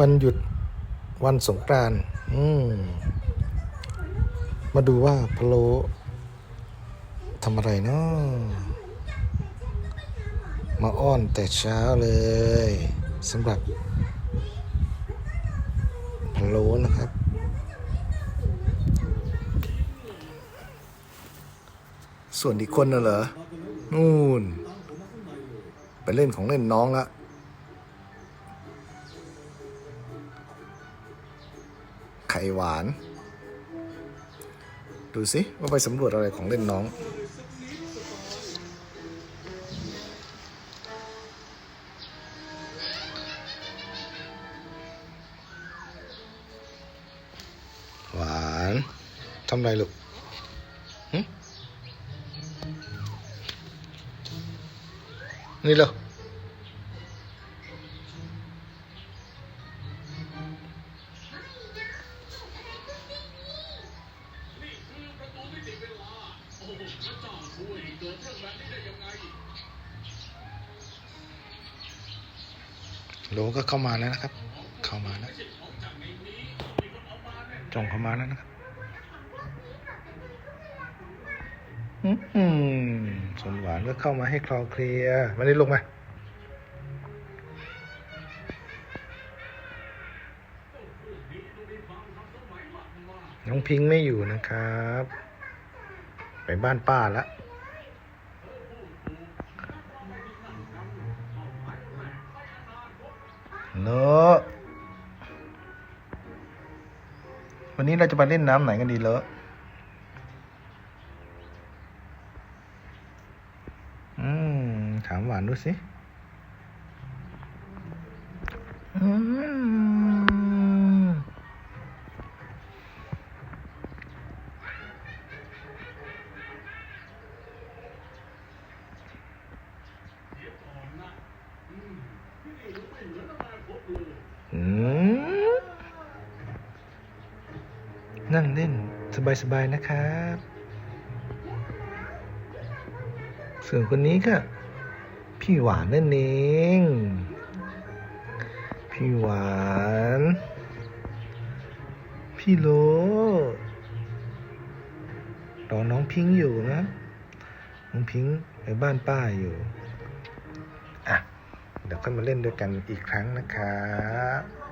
วันหยุดวันสงกรานต์อืมมาดูว่าพะโลทำอะไรเนาะมาอ้อนแต่เช้าเลยสำหรับพะโลนะครับ ส่วนอีกคนน่ะเหรอ นู่น ไปเล่นของเล่นน้องละ ข่หวาน ดูสิว่าไปสำรวจอะไรของเล่นน้อง หวานทำไรลูกนี่เลย หึนี่เหรอโลก็เข้ามาแล้วนะครับ เข้ามาแล้วจงเข้ามาแล้วนะครับ อืมสมหวานก็เข้ามาให้คลอเคลียมาได้ลงมาน้องพิงค์ไม่อยู่นะครับ ไปบ้านป้าละเนอะวันนี้เราจะไปเล่นน้ำไหนกันดีเลอะอืม ถามหวานดูสิ อืม นั่งเล่นสบายๆนะครับ ส่วนคนนี้ก็ พี่หวานนั่นเอง พี่หวาน พี่โลรอน้องพิงอยู่นะ น้องพิงไปบ้านป้าอยู่ อะ เดี๋ยวค่อยมาเล่นด้วยกันอีกครั้งนะครับ